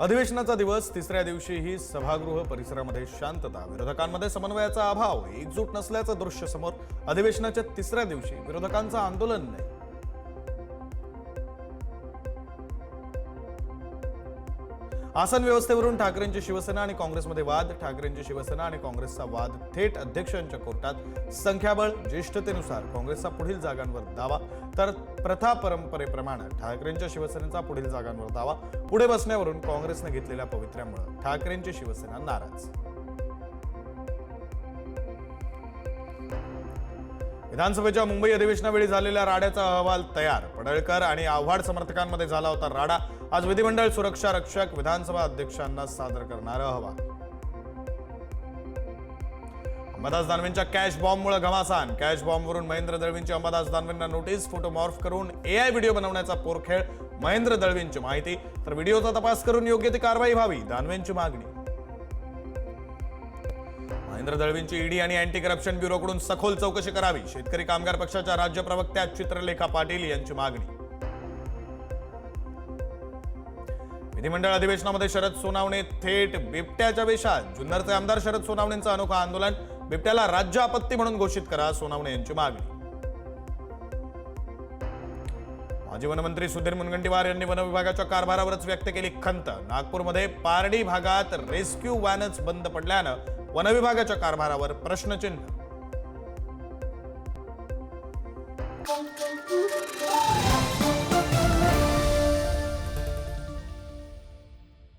अधिवेशनाचा दिवस तिसऱ्या दिवशीही सभागृह परिसरामध्ये शांतता विरोधकांमध्ये समन्वयाचा अभाव एकजूट नसल्याचं दृश्य समोर अधिवेशनाच्या तिसऱ्या दिवशी विरोधकांचं आंदोलन नाही. आसन व्यवस्थेवरून ठाकरेंची शिवसेना आणि काँग्रेसमध्ये वाद ठाकरेंची शिवसेना आणि काँग्रेसचा वाद थेट अध्यक्षांच्या कोर्टात संख्याबळ ज्येष्ठतेनुसार काँग्रेसचा पुढील जागांवर दावा तर प्रथा परंपरेप्रमाणे ठाकरेंच्या शिवसेनेचा पुढील जागांवर दावा. पुढे बसण्यावरून काँग्रेसने घेतलेल्या पवित्र्यामुळे ठाकरेंची शिवसेना नाराज. विधानसभेच्या मुंबई अधिवेशनावेळी झालेल्या राड्याचा अहवाल तयार. पडळकर आणि आव्हाड समर्थकांमध्ये झाला होता राडा. आज विधिमंडळ सुरक्षा रक्षक विधानसभा अध्यक्षांना सादर करणारा अहवाल. अंबादास दानवेंच्या कॅश बॉम्बमुळे घमासान. कॅश बॉम्बवरून महेंद्र दळवींची अंबादास दानवेंना नोटीस फोटो मॉर्फ करून एआय व्हिडिओ बनवण्याचा पोरखेळ महेंद्र दळवींची माहिती. तर व्हिडिओचा तपास करून योग्य ती कारवाई व्हावी दानवेंची मागणी. महेंद्र दळवींची ईडी आणि अँटी करप्शन ब्युरोकडून सखोल चौकशी करावी. शेतकरी कामगार पक्षाच्या राज्य प्रवक्त्या चित्रलेखा पाटील यांची मागणी. विधिमंडळ अधिवेशनामध्ये शरद सोनावणे थेट बिबट्याच्या वेशात. जुन्नरचे आमदार शरद सोनावणेंचं अनोखं आंदोलन. बिबट्याला राज्य आपत्ती म्हणून घोषित करा सोनावणे यांची मागणी. माजी वनमंत्री सुधीर मुनगंटीवार यांनी वन विभागाच्या कारभारावरच व्यक्त केली खंत. नागपूरमध्ये पारडी भागात रेस्क्यू व्हॅनच बंद पडल्यानं वन विभागाच्या कारभारावर प्रश्नचिन्ह.